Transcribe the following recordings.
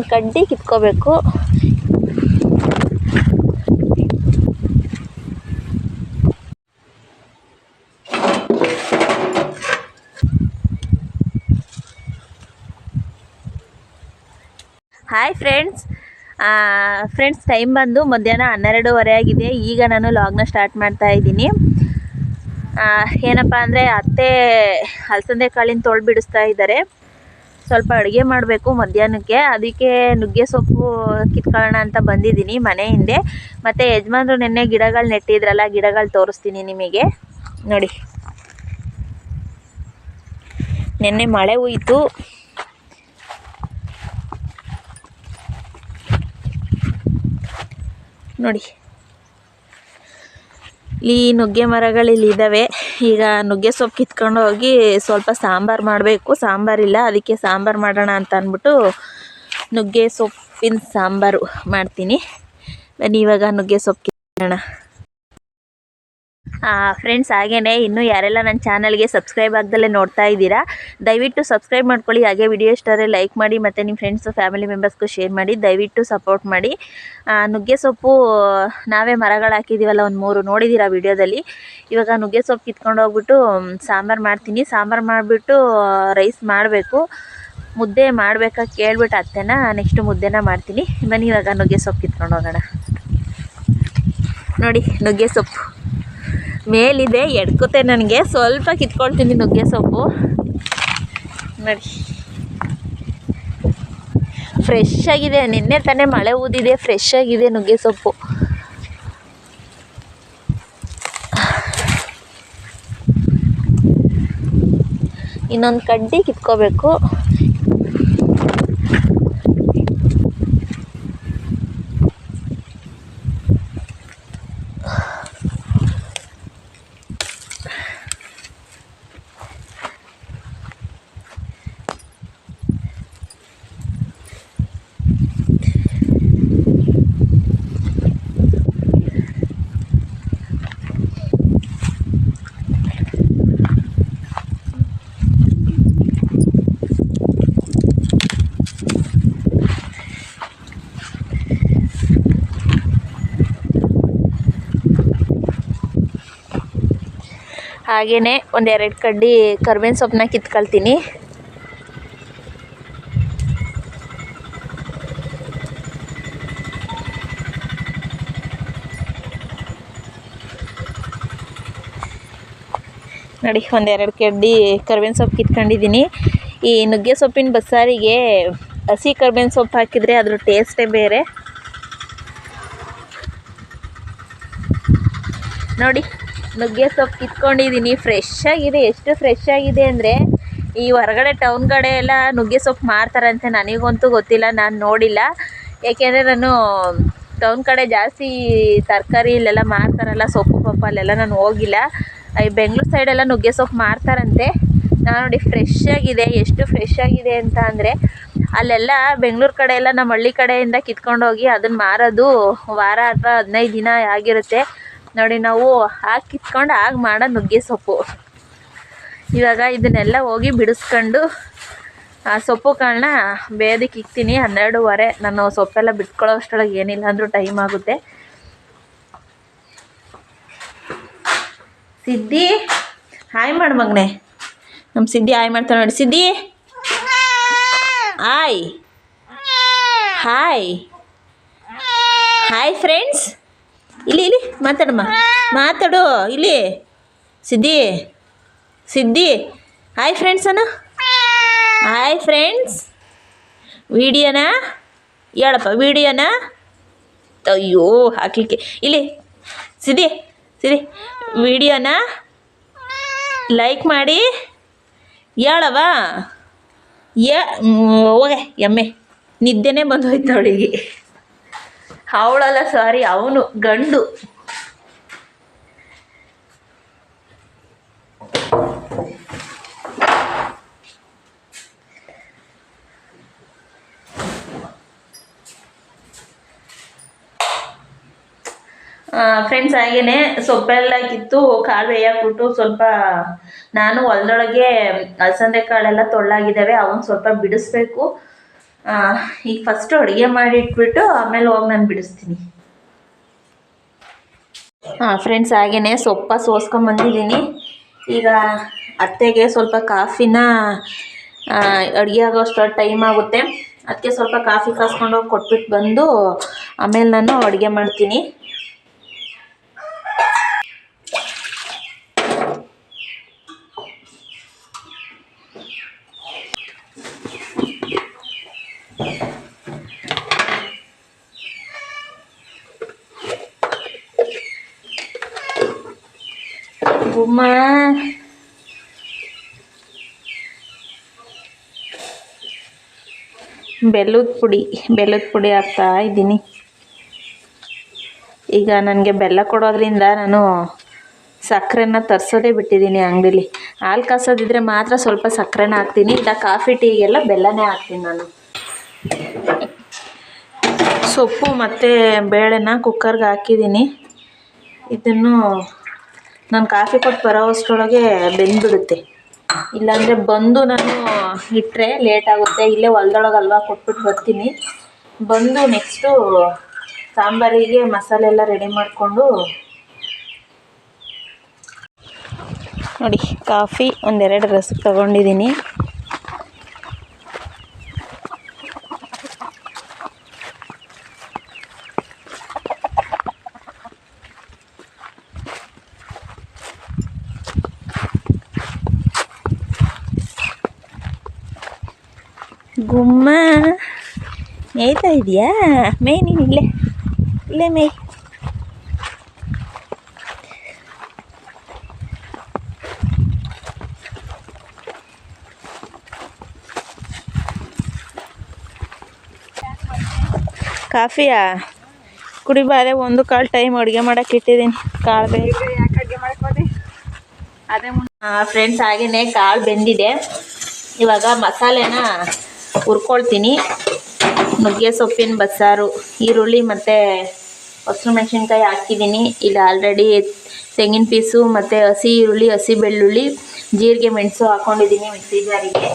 ಇನ್ನೊಂದು ಕಡ್ಡಿ ಕಿತ್ಕೋಬೇಕು. ಹಾಯ್ ಫ್ರೆಂಡ್ಸ್ ಫ್ರೆಂಡ್ಸ್ ಟೈಮ್ ಬಂದು ಮಧ್ಯಾಹ್ನ ಹನ್ನೆರಡೂವರೆ ಆಗಿದೆ. ಈಗ ನಾನು ಲಾಗ್ನ ಸ್ಟಾರ್ಟ್ ಮಾಡ್ತಾ ಇದ್ದೀನಿ. ಏನಪ್ಪ ಅಂದರೆ ಅತ್ತೆ ಅಲಸಂದೆ ಕಾಳಿನ ತೊಳೆದು ಬಿಡಿಸ್ತಾ ಇದ್ದಾರೆ. ಸ್ವಲ್ಪ ಅಡುಗೆ ಮಾಡಬೇಕು ಮಧ್ಯಾಹ್ನಕ್ಕೆ. ಅದಕ್ಕೆ ನುಗ್ಗೆ ಸೊಪ್ಪು ಕಿತ್ಕೊಳ್ಳೋಣ ಅಂತ ಬಂದಿದ್ದೀನಿ ಮನೆ ಹಿಂದೆ. ಮತ್ತು ಯಜಮಾನ್ರು ನೆನ್ನೆ ಗಿಡಗಳು ನೆಟ್ಟಿದ್ರಲ್ಲ, ಗಿಡಗಳು ತೋರಿಸ್ತೀನಿ ನಿಮಗೆ. ನೋಡಿ. ನೆನ್ನೆ ಮಳೆ ಹೋಯಿತು ನೋಡಿ. ಈ ನುಗ್ಗೆ ಮರಗಳು ಇಲ್ಲಿ ಇದ್ದಾವೆ. ಈಗ ನುಗ್ಗೆ ಸೊಪ್ಪು ಕಿತ್ಕೊಂಡು ಹೋಗಿ ಸ್ವಲ್ಪ ಸಾಂಬಾರು ಮಾಡಬೇಕು. ಸಾಂಬಾರಿಲ್ಲ ಅದಕ್ಕೆ ಸಾಂಬಾರು ಮಾಡೋಣ ಅಂತ ಅಂದ್ಬಿಟ್ಟು ನುಗ್ಗೆ ಸೊಪ್ಪಿನ ಸಾಂಬಾರು ಮಾಡ್ತೀನಿ. ಬನ್ನಿ, ಇವಾಗ ನುಗ್ಗೆ ಸೊಪ್ಪು ಕಿತ್ತೋಣ ಫ್ರೆಂಡ್ಸ್ ಹಾಗೇನೆ, ಇನ್ನೂ ಯಾರೆಲ್ಲ ನನ್ನ ಚಾನಲ್ಗೆ ಸಬ್ಸ್ಕ್ರೈಬ್ ಆಗ್ದಲ್ಲೇ ನೋಡ್ತಾ ಇದ್ದೀರಾ, ದಯವಿಟ್ಟು ಸಬ್ಸ್ಕ್ರೈಬ್ ಮಾಡ್ಕೊಳ್ಳಿ. ಹಾಗೆ ವಿಡಿಯೋ ಇಷ್ಟಾದರೆ ಲೈಕ್ ಮಾಡಿ, ಮತ್ತು ನಿಮ್ಮ ಫ್ರೆಂಡ್ಸು ಫ್ಯಾಮಿಲಿ ಮೆಂಬರ್ಸ್ಗೂ ಶೇರ್ ಮಾಡಿ, ದಯವಿಟ್ಟು ಸಪೋರ್ಟ್ ಮಾಡಿ. ನುಗ್ಗೆ ಸೊಪ್ಪು, ನಾವೇ ಮರಗಳು ಹಾಕಿದ್ದೀವಲ್ಲ ಒಂದು ಮೂರು ನೋಡಿದ್ದೀರಾ ವಿಡಿಯೋದಲ್ಲಿ ಇವಾಗ ನುಗ್ಗೆ ಸೊಪ್ಪು ಕಿತ್ಕೊಂಡು ಹೋಗ್ಬಿಟ್ಟು ಸಾಂಬಾರು ಮಾಡ್ತೀನಿ. ಸಾಂಬಾರು ಮಾಡಿಬಿಟ್ಟು ರೈಸ್ ಮಾಡಬೇಕು. ಮುದ್ದೆ ಮಾಡಬೇಕಾ ಕೇಳ್ಬಿಟ್ಟು ಅತ್ತೆನ ನೆಕ್ಸ್ಟು ಮುದ್ದೆನ ಮಾಡ್ತೀನಿ. ಬನ್ನಿ ಇವಾಗ ನುಗ್ಗೆ ಸೊಪ್ಪು ಕಿತ್ಕೊಂಡು ಹೋಗೋಣ. ನೋಡಿ, ನುಗ್ಗೆ ಸೊಪ್ಪು. ಮೇಲಿದೆ ಎಡ್ಕುತ್ತೆ ನನಗೆ. ಸ್ವಲ್ಪ ಕಿತ್ಕೊಳ್ತೀನಿ ನುಗ್ಗೆ ಸೊಪ್ಪು. ನೋಡಿ. ಫ್ರೆಶ್ ಆಗಿದೆ. ನಿನ್ನೆ ತಾನೇ ಮಳೆ ಊದಿದೆ. ಫ್ರೆಶ್ ಆಗಿದೆ ನುಗ್ಗೆ ಸೊಪ್ಪು. ಇನ್ನೊಂದು ಕಡ್ಡಿ ಕಿತ್ಕೋಬೇಕು. ಹಾಗೆಯೇ ಒಂದೆರಡು ಕಡ್ಡಿ ಕರ್ಬೇವಿನ ಸೊಪ್ಪನ್ನ ಕಿತ್ಕೊಳ್ತೀನಿ. ನೋಡಿ, ಒಂದೆರಡು ಕಡ್ಡಿ ಕರ್ಬೇವಿನ ಸೊಪ್ಪು ಕಿತ್ಕೊಂಡಿದ್ದೀನಿ. ಈ ನುಗ್ಗೆ ಸೊಪ್ಪಿನ ಬಸ್ಸಾರಿಗೆ ಹಸಿ ಕರ್ಬೇವಿನ ಸೊಪ್ಪು ಹಾಕಿದರೆ ಅದ್ರ ಟೇಸ್ಟೇ ಬೇರೆ. ನೋಡಿ ನುಗ್ಗೆ ಸೊಪ್ಪು ಕಿತ್ಕೊಂಡಿದ್ದೀನಿ ಫ್ರೆಶ್ ಆಗಿದೆ. ಎಷ್ಟು ಫ್ರೆಶ್ ಆಗಿದೆ ಅಂದರೆ ಈ ಹೊರಗಡೆ ಟೌನ್ ಕಡೆ ಎಲ್ಲ ನುಗ್ಗೆ ಸೊಪ್ಪು ಮಾರ್ತಾರಂತೆ. ನನಗಂತೂ ಗೊತ್ತಿಲ್ಲ, ನಾನು ನೋಡಿಲ್ಲ. ಏಕೆಂದರೆ ನಾನು ಟೌನ್ ಕಡೆ ಜಾಸ್ತಿ ತರಕಾರಿ ಇಲ್ಲೆಲ್ಲ ಮಾರ್ತಾರಲ್ಲ, ಸೊಪ್ಪು ಪಪ್ಪು ಅಲ್ಲೆಲ್ಲ ನಾನು ಹೋಗಿಲ್ಲ. ಈ ಬೆಂಗ್ಳೂರು ಸೈಡೆಲ್ಲ ನುಗ್ಗೆ ಸೊಪ್ಪು ಮಾರ್ತಾರಂತೆ. ನಾನು ನೋಡಿ ಫ್ರೆಶ್ ಆಗಿದೆ. ಎಷ್ಟು ಫ್ರೆಶ್ ಆಗಿದೆ ಅಂತ ಅಂದರೆ ಅಲ್ಲೆಲ್ಲ ಬೆಂಗಳೂರು ಕಡೆ ಎಲ್ಲ ನಮ್ಮ ಹಳ್ಳಿ ಕಡೆಯಿಂದ ಕಿತ್ಕೊಂಡೋಗಿ ಅದನ್ನು ಮಾರೋದು ವಾರ ಅಥವಾ ಹದಿನೈದು ದಿನ ಆಗಿರುತ್ತೆ. ನೋಡಿ, ನಾವು ಹಾಕಿ ಕಿತ್ಕೊಂಡು ಆಗ ಮಾಡೋ ನುಗ್ಗೆ ಸೊಪ್ಪು. ಇವಾಗ ಇದನ್ನೆಲ್ಲ ಹೋಗಿ ಬಿಡಿಸ್ಕೊಂಡು, ಆ ಸೊಪ್ಪು ಕಾಳನ್ನ ಬೇಯೋದಕ್ಕೆ ಇಕ್ತೀನಿ. ಹನ್ನೆರಡೂವರೆ. ನಾನು ಸೊಪ್ಪೆಲ್ಲ ಬಿಟ್ಕೊಳ್ಳೋ ಅಷ್ಟೊಳಗೆ ಏನಿಲ್ಲ ಅಂದರೂ ಟೈಮ್ ಆಗುತ್ತೆ. ಸಿದ್ಧಿ, ಹಾಯ್ ಮಾಡು ಮಗನೆ. ನಮ್ಮ ಸಿದ್ಧಿ ಹಾಯ್ ಮಾಡ್ತಾನೆ ನೋಡಿ. ಸಿದ್ಧಿ, ಹಾಯ್. ಹಾಯ್. ಹಾಯ್ ಫ್ರೆಂಡ್ಸ್ ಇಲ್ಲಿ ಇಲ್ಲಿ ಮಾತಾಡಮ್ಮ. ಮಾತಾಡು ಇಲ್ಲಿ. Siddhi Siddhi. Hi friends Anu hi friends ವಿಡಿಯೋನಾ ಹೇಳಪ್ಪ ವಿಡಿಯೋನ ಅಯ್ಯೋ ಹಾಕ್ಲಿಕ್ಕೆ. ಇಲ್ಲಿ ಸಿದ್ದಿ ಸಿದ್ದಿ. ವಿಡಿಯೋನ ಲೈಕ್ ಮಾಡಿ ಹೇಳವ ಹೋಗೆ ಎಮ್ಮೆ. ನಿದ್ದೆನೇ ಬಂದೋಯ್ತು ಅವಳಿಗೆ. ಅವಳಲ್ಲ ಸಾರಿ, ಅವನು ಗಂಡು. ಫ್ರೆಂಡ್ಸ್ ಹಾಗೇನೆ, ಸೊಪ್ಪೆಲ್ಲ ಕಿತ್ತು, ಕಾಲು ಬೇಯಾಕ್ಬಿಟ್ಟು ಸ್ವಲ್ಪ ನಾನು ಹೊಲದೊಳಗೆ ಅಲಸಂದೆ ಕಾಳೆಲ್ಲ ತೊಳ್ಳಾಗಿದ್ದಾವೆ ಅವನ್ನ ಸ್ವಲ್ಪ ಬಿಡಿಸ್ಬೇಕು. ಈಗ ಫಸ್ಟ್ ಅಡುಗೆ ಮಾಡಿ ಇಟ್ಬಿಟ್ಟು ಆಮೇಲೆ ಹೋಗಿ ನಾನು ಬಿಡಿಸ್ತೀನಿ. ಹಾಂ ಫ್ರೆಂಡ್ಸ್ ಹಾಗೆಯೇ ಸೊಪ್ಪ ಸೋಸ್ಕೊಂಬಂದಿದ್ದೀನಿ ಈಗ ಅತ್ತೆಗೆ ಸ್ವಲ್ಪ ಕಾಫಿನ ಅಡುಗೆ ಆಗೋಷ್ಟು ಟೈಮ್ ಆಗುತ್ತೆ. ಅದಕ್ಕೆ ಸ್ವಲ್ಪ ಕಾಫಿ ಕಾಸ್ಕೊಂಡು ಹೋಗಿ ಕೊಟ್ಬಿಟ್ಟು ಬಂದು ಆಮೇಲೆ ನಾನು ಅಡುಗೆ ಮಾಡ್ತೀನಿ. ಗುಮ್ಮ ಬೆಲ್ಲದ ಪುಡಿ ಬೆಲ್ಲದ ಪುಡಿ ಹಾಕ್ತಾ ಇದ್ದೀನಿ. ಈಗ ನನಗೆ ಬೆಲ್ಲ ಕೊಡೋದ್ರಿಂದ ನಾನು ಸಕ್ಕರೆನ ತರಿಸೋದೇ ಬಿಟ್ಟಿದ್ದೀನಿ ಅಂಗಡೀಲಿ. ಹಾಲು ಕಾಸೋದಿದ್ರೆ ಮಾತ್ರ ಸ್ವಲ್ಪ ಸಕ್ಕರೆನ ಹಾಕ್ತೀನಿ, ಇಲ್ಲ ಕಾಫಿ, ಟೀಗೆಲ್ಲ ಬೆಲ್ಲನೇ ಹಾಕ್ತೀನಿ ನಾನು. ಸೊಪ್ಪು ಮತ್ತು ಬೇಳೆನ ಕುಕ್ಕರ್ಗೆ ಹಾಕಿದ್ದೀನಿ. ಇದನ್ನು ನಾನು ಕಾಫಿ ಕೊಟ್ಟು ಬರೋ ಅಷ್ಟರೊಳಗೆ ಬೆಂದ್ಬಿಡುತ್ತೆ. ಇಲ್ಲಾಂದರೆ ಬಂದು ನಾನು ಇಟ್ಟರೆ ಲೇಟ್ ಆಗುತ್ತೆ. ಇಲ್ಲೇ ಹೊಲ್ದೊಳಗೆ ಅಲ್ವಾ ಕೊಟ್ಬಿಟ್ಟು ಬರ್ತೀನಿ. ಬಂದು ನೆಕ್ಸ್ಟು ಸಾಂಬಾರಿಗೆ ಮಸಾಲೆ ಎಲ್ಲ ರೆಡಿ ಮಾಡಿಕೊಂಡು ನೋಡಿ, ಕಾಫಿ ಒಂದೆರಡು ರಸ ತಗೊಂಡಿದ್ದೀನಿ ಗುಮ್ಮ ಮೇಯ್ತಾ ಇದೆಯಾ? ಮೇ ನೀನು ಇಲ್ಲೇ ಇಲ್ಲೇ ಮೇ ಕಾಫಿಯಾ? ಕುಡಿ ಬಾರೆ ಒಂದು ಕಾಳು ಟೈಮ್ ಅಡುಗೆ ಮಾಡಕ್ಕೆ ಇಟ್ಟಿದ್ದೀನಿ ಕಾಳು ಬೇಕು ಫ್ರೆಂಡ್ಸ್ ಹಾಗೆಯೇ ಕಾಳು ಬೆಂದಿದೆ. ಇವಾಗ ಮಸಾಲೆನ ಹುರ್ಕೊಳ್ತೀನಿ. ನುಗ್ಗೆ ಸೊಪ್ಪಿನ ಬಸ್ಸಾರು, ಈರುಳ್ಳಿ ಮತ್ತು ಹಸಿರು ಮೆಣಸಿನ್ಕಾಯಿ ಹಾಕಿದ್ದೀನಿ ಇಲ್ಲಿ ಆಲ್ರೆಡಿ ತೆಂಗಿನ ಪೀಸು ಮತ್ತು ಹಸಿ ಈರುಳ್ಳಿ, ಹಸಿ ಬೆಳ್ಳುಳ್ಳಿ, ಜೀರಿಗೆ, ಮೆಣಸು ಹಾಕ್ಕೊಂಡಿದ್ದೀನಿ ಮಿಕ್ಸಿ ಜಾರಿಗೆ.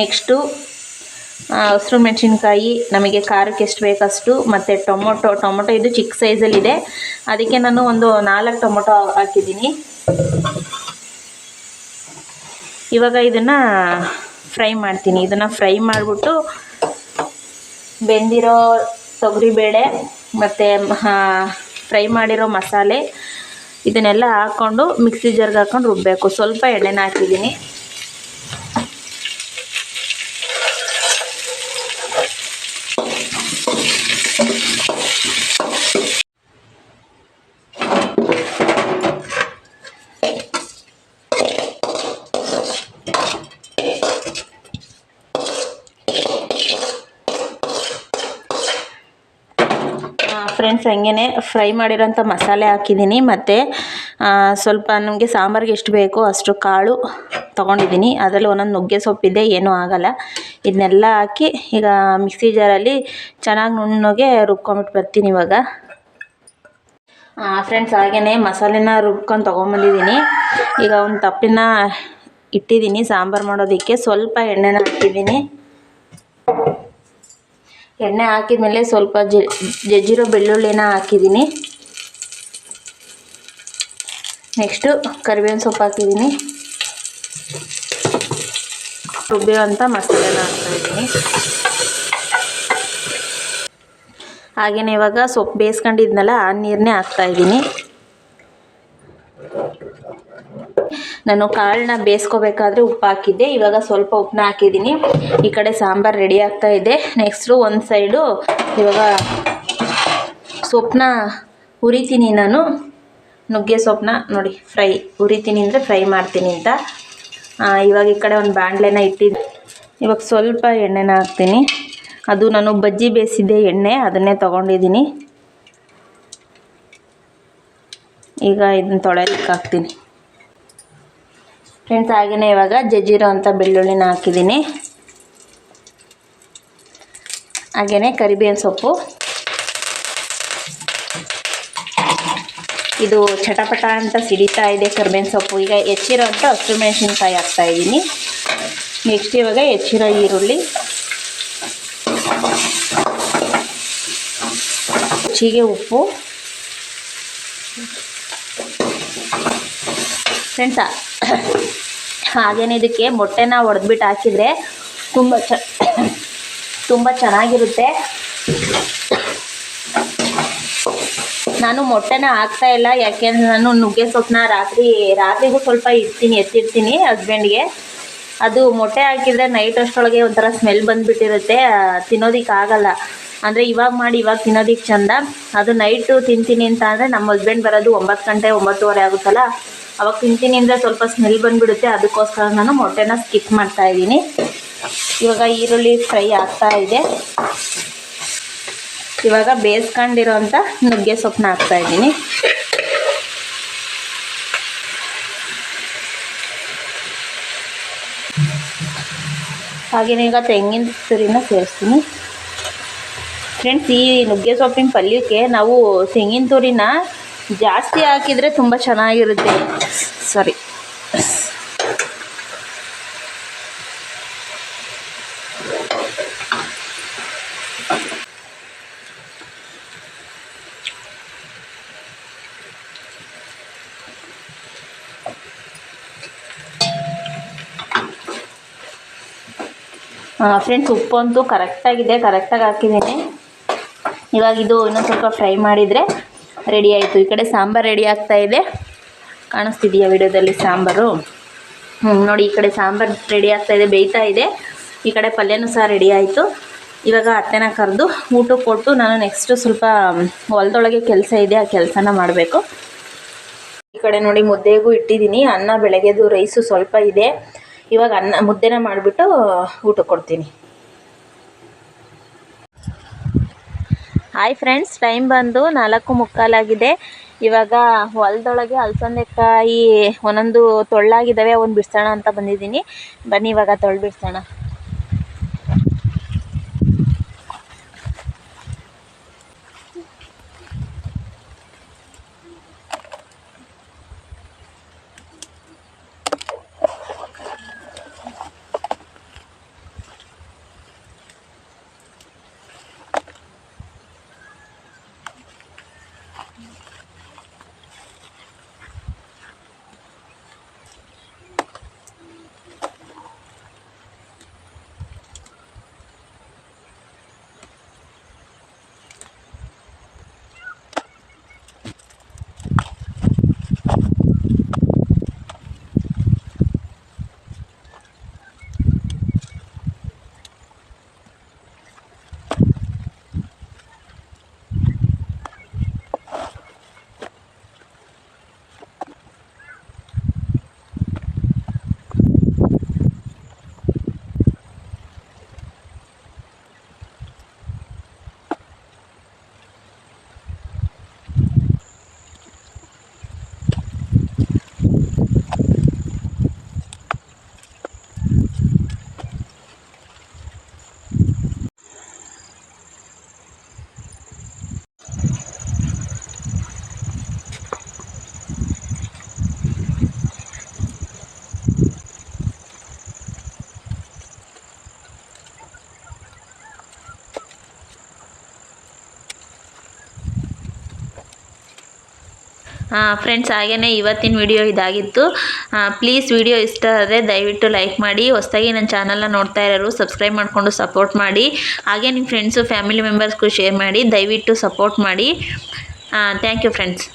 ನೆಕ್ಸ್ಟು ಹಸಿರು ಮೆಣಸಿನ್ಕಾಯಿ, ನಮಗೆ ಖಾರಕ್ಕೆ ಎಷ್ಟು ಬೇಕಷ್ಟು, ಮತ್ತು ಟೊಮೊಟೊ ಟೊಮೊಟೊ ಇದು ಚಿಕ್ಕ ಸೈಜಲ್ಲಿದೆ ಅದಕ್ಕೆ ನಾನು ಒಂದು ನಾಲ್ಕು ಟೊಮೊಟೊ ಹಾಕಿದ್ದೀನಿ ಇವಾಗ ಇದನ್ನು ಫ್ರೈ ಮಾಡ್ತೀನಿ. ಇದನ್ನು ಫ್ರೈ ಮಾಡಿಬಿಟ್ಟು ಬೆಂದಿರೋ ತೊಗರಿಬೇಳೆ ಮತ್ತು ಫ್ರೈ ಮಾಡಿರೋ ಮಸಾಲೆ ಇದನ್ನೆಲ್ಲ ಹಾಕ್ಕೊಂಡು ಮಿಕ್ಸಿ ಜಾರ್ಗೆ ಹಾಕ್ಕೊಂಡು ರುಬ್ಬಬೇಕು ಸ್ವಲ್ಪ ಎಣ್ಣೆನ ಹಾಕಿದ್ದೀನಿ. ಫ್ರೆಂಡ್ಸ್ ಹಂಗೆ ಫ್ರೈ ಮಾಡಿರೋಂಥ ಮಸಾಲೆ ಹಾಕಿದ್ದೀನಿ ಮತ್ತು ಸ್ವಲ್ಪ ನಮಗೆ ಸಾಂಬಾರಿಗೆ ಎಷ್ಟು ಬೇಕೋ ಅಷ್ಟು ಕಾಳು ತೊಗೊಂಡಿದ್ದೀನಿ. ಅದರಲ್ಲಿ ಒಂದೊಂದು ನುಗ್ಗೆ ಸೊಪ್ಪಿದೆ ಏನೂ ಆಗೋಲ್ಲ. ಇದನ್ನೆಲ್ಲ ಹಾಕಿ ಈಗ ಮಿಕ್ಸಿ ಜಾರಲ್ಲಿ ಚೆನ್ನಾಗಿ ನುಣ್ಣಗೆ ರುಬ್ಕೊಂಬಿಟ್ಟು ಬರ್ತೀನಿ ಇವಾಗ. ಫ್ರೆಂಡ್ಸ್ ಹಾಗೆಯೇ ಮಸಾಲೆನ ರುಬ್ಕೊಂಡು ತೊಗೊಂಬಂದಿದ್ದೀನಿ ಈಗ ಒಂದು ತಪ್ಪಿನ ಇಟ್ಟಿದ್ದೀನಿ, ಸಾಂಬಾರು ಮಾಡೋದಕ್ಕೆ. ಸ್ವಲ್ಪ ಎಣ್ಣೆನ ಹಾಕಿದ್ದೀನಿ. ಎಣ್ಣೆ ಹಾಕಿದ್ಮೇಲೆ ಸ್ವಲ್ಪ ಜಜ್ಜಿರೋ ಬೆಳ್ಳುಳ್ಳಿನ ಹಾಕಿದ್ದೀನಿ. ನೆಕ್ಸ್ಟು ಕರಿಬೇವಿನ ಸೊಪ್ಪು ಹಾಕಿದ್ದೀನಿ. ಅಂತ ಮಸಾಲೆನ ಹಾಕ್ತಾಯಿದ್ದೀನಿ ಹಾಗೆಯೇ ಇವಾಗ ಸೊಪ್ಪು ಬೇಯಿಸ್ಕೊಂಡಿದ್ನಲ್ಲ, ಆ ನೀರನ್ನೇ ಹಾಕ್ತಾಯಿದ್ದೀನಿ ನಾನು ಕಾಳನ್ನ ಬೇಯಿಸ್ಕೋಬೇಕಾದ್ರೆ ಉಪ್ಪು ಹಾಕಿದ್ದೆ. ಇವಾಗ ಸ್ವಲ್ಪ ಉಪ್ಪನ್ನ ಹಾಕಿದ್ದೀನಿ. ಈ ಕಡೆ ಸಾಂಬಾರು ರೆಡಿ ಆಗ್ತಾ ಇದೆ. ನೆಕ್ಸ್ಟು ಒಂದು ಸೈಡು ಇವಾಗ ಸೊಪ್ಪನ್ನ ಹುರಿತೀನಿ ನಾನು. ನುಗ್ಗೆ ಸೊಪ್ಪನ್ನ ನೋಡಿ ಫ್ರೈ ಹುರಿತೀನಿ ಅಂದರೆ ಫ್ರೈ ಮಾಡ್ತೀನಿ ಅಂತ. ಇವಾಗ ಈ ಕಡೆ ಒಂದು ಬಾಣಲೆನ ಇಟ್ಟಿದ್ದೆ. ಇವಾಗ ಸ್ವಲ್ಪ ಎಣ್ಣೆನ ಹಾಕ್ತೀನಿ. ಅದು ನಾನು ಬಜ್ಜಿ ಬೇಯಿಸಿದ್ದೆ ಎಣ್ಣೆ, ಅದನ್ನೇ ತೊಗೊಂಡಿದ್ದೀನಿ. ಈಗ ಇದನ್ನ ತೊಳೆಯಲಿಕ್ಕೆ ಹಾಕ್ತೀನಿ. ಫ್ರೆಂಡ್ಸ್ ಹಾಗೆಯೇ ಇವಾಗ ಜಜ್ಜಿರೋ ಅಂಥ ಬೆಳ್ಳುಳ್ಳಿನ ಹಾಕಿದ್ದೀನಿ. ಹಾಗೆಯೇ ಕರಿಬೇವಿನ ಸೊಪ್ಪು. ಇದು ಚಟಪಟ ಅಂತ ಸಿಡಿತಾ ಇದೆ ಕರಿಬೇವಿನ ಸೊಪ್ಪು. ಈಗ ಹೆಚ್ಚಿರೋ ಅಂತ ಹಸಿರು ಮೆಣಸಿನ್ಕಾಯಿ ಹಾಕ್ತಾಯಿದ್ದೀನಿ ನೆಕ್ಸ್ಟ್ ಇವಾಗ ಹೆಚ್ಚಿರೋ ಈರುಳ್ಳಿ. ಹೆಚ್ಚಿಗೆ ಉಪ್ಪು. ಫ್ರೆಂಡ್ಸ ಹಾಗೇನೆ ಇದಕ್ಕೆ ಮೊಟ್ಟೆನ ಒಡೆದ್ಬಿಟ್ಟು ಹಾಕಿದರೆ ತುಂಬ ಚ, ತುಂಬ ಚೆನ್ನಾಗಿರುತ್ತೆ. ನಾನು ಮೊಟ್ಟೆನ ಹಾಕ್ತಾ ಇಲ್ಲ, ಯಾಕೆಂದ್ರೆ ನಾನು ನುಗ್ಗೆ ಸೊಪ್ಪನ್ನ ರಾತ್ರಿ, ರಾತ್ರಿಗೂ ಸ್ವಲ್ಪ ಇಡ್ತೀನಿ ಎತ್ತಿರ್ತೀನಿ ಹಸ್ಬೆಂಡ್ಗೆ. ಅದು ಮೊಟ್ಟೆ ಹಾಕಿದರೆ ನೈಟ್ ಅಷ್ಟರೊಳಗೆ ಒಂಥರ ಸ್ಮೆಲ್ ಬಂದುಬಿಟ್ಟಿರುತ್ತೆ ತಿನ್ನೋದಕ್ಕೆ ಆಗಲ್ಲ. ಅಂದರೆ ಇವಾಗ ಮಾಡಿ ಇವಾಗ ತಿನ್ನೋದಕ್ಕೆ ಚಂದ. ಅದು ನೈಟು ತಿಂತೀನಿ ಅಂತ ಅಂದರೆ ನಮ್ಮ ಹಸ್ಬೆಂಡ್ ಬರೋದು ಒಂಬತ್ತು ಗಂಟೆ, ಒಂಬತ್ತುವರೆ ಆಗುತ್ತಲ್ಲ? ಅವಾಗ ತಿಂತೀನಿ ಅಂದರೆ ಸ್ವಲ್ಪ ಸ್ಮೆಲ್ ಬಂದ್ಬಿಡುತ್ತೆ. ಅದಕ್ಕೋಸ್ಕರ ನಾನು ಮೊಟ್ಟೆನ ಸ್ಕಿಪ್ ಮಾಡ್ತಾ ಇದ್ದೀನಿ. ಇವಾಗ ಈರುಳ್ಳಿ ಫ್ರೈ ಆಗ್ತಾ ಇದೆ. ಇವಾಗ ಬೇಯಿಸ್ಕೊಂಡಿರೋಂಥ ನುಗ್ಗೆ ಸೊಪ್ಪನ್ನ ಹಾಕ್ತಾ ಇದ್ದೀನಿ. ಹಾಗೆಯೇ ಈಗ ತೆಂಗಿನ ತುರಿನ ಸೇರಿಸ್ತೀನಿ. ಫ್ರೆಂಡ್ಸ್ ಈ ನುಗ್ಗೆ ಸೊಪ್ಪಿನ ಪಲ್ಯಕ್ಕೆ ನಾವು ತೆಂಗಿನ ತುರಿನ ಜಾಸ್ತಿ ಹಾಕಿದರೆ ತುಂಬ ಚೆನ್ನಾಗಿರುತ್ತೆ. ಸಾರಿ ಫ್ರೆಂಡ್ಸ್ ಉಪ್ಪು ಅಂತೂ ಕರೆಕ್ಟಾಗಿದೆ ಕರೆಕ್ಟಾಗಿ ಹಾಕಿದ್ದೀನಿ. ಇವಾಗ ಇದು ಇನ್ನೊಂದು ಸ್ವಲ್ಪ ಫ್ರೈ ಮಾಡಿದರೆ ರೆಡಿ ಆಯಿತು. ಈ ಕಡೆ ಸಾಂಬಾರು ರೆಡಿ ಆಗ್ತಾ ಇದೆ. ಕಾಣಿಸ್ತಿದೆಯಾ ವಿಡಿಯೋದಲ್ಲಿ ಸಾಂಬಾರು? ಹ್ಞೂ ನೋಡಿ ಈ ಕಡೆ ಸಾಂಬಾರು ರೆಡಿ ಆಗ್ತಾ ಇದೆ, ಬೇಯ್ತಾ ಇದೆ. ಈ ಕಡೆ ಪಲ್ಯನೂ ಸಹ ರೆಡಿ ಆಯಿತು. ಇವಾಗ ಅತ್ತೆನ ಕರೆದು ಊಟಕ್ಕೆ ಕೊಟ್ಟು ನಾನು ನೆಕ್ಸ್ಟು ಸ್ವಲ್ಪ ಹೊಲದೊಳಗೆ ಕೆಲಸ ಇದೆ, ಆ ಕೆಲಸನ ಮಾಡಬೇಕು. ಈ ಕಡೆ ನೋಡಿ ಮುದ್ದೆಗೂ ಇಟ್ಟಿದ್ದೀನಿ. ಅನ್ನ ಬೆಳಗ್ಗೆದು ರೈಸು ಸ್ವಲ್ಪ ಇದೆ. ಇವಾಗ ಅನ್ನ, ಮುದ್ದೆನ ಮಾಡಿಬಿಟ್ಟು ಊಟಕ್ಕೆ ಕೊಡ್ತೀನಿ. ಹಾಯ್ ಫ್ರೆಂಡ್ಸ್ ಟೈಮ್ ಬಂದು ನಾಲ್ಕು ಮುಕ್ಕಾಲಾಗಿದೆ. ಇವಾಗ ಹೊಲದೊಳಗೆ ಅಲಸಂದೆಕಾಯಿ ಒಂದೊಂದು ತೊಳ್ಳಾಗಿದ್ದಾವೆ ಅವನ್ನ ಬಿಡ್ಸೋಣ ಅಂತ ಬಂದಿದ್ದೀನಿ. ಬನ್ನಿ ಇವಾಗ ತೊಳ್ಳು ಬಿಡಿಸೋಣ ಫ್ರೆಂಡ್ಸ್ ಹಾಗೆಯೇ ಇವತ್ತಿನ ವಿಡಿಯೋ ಇದಾಗಿತ್ತು. ಪ್ಲೀಸ್ ವಿಡಿಯೋ ಇಷ್ಟ ಆದರೆ ದಯವಿಟ್ಟು ಲೈಕ್ ಮಾಡಿ, ಹೊಸದಾಗಿ ನನ್ನ ಚಾನಲ್ನ ನೋಡ್ತಾ ಇರೋರು ಸಬ್ಸ್ಕ್ರೈಬ್ ಮಾಡಿಕೊಂಡು ಸಪೋರ್ಟ್ ಮಾಡಿ. ಹಾಗೆ ನಿಮ್ಮ ಫ್ರೆಂಡ್ಸು ಫ್ಯಾಮಿಲಿ ಮೆಂಬರ್ಸ್ಗೂ ಶೇರ್ ಮಾಡಿ, ದಯವಿಟ್ಟು ಸಪೋರ್ಟ್ ಮಾಡಿ. Thank you friends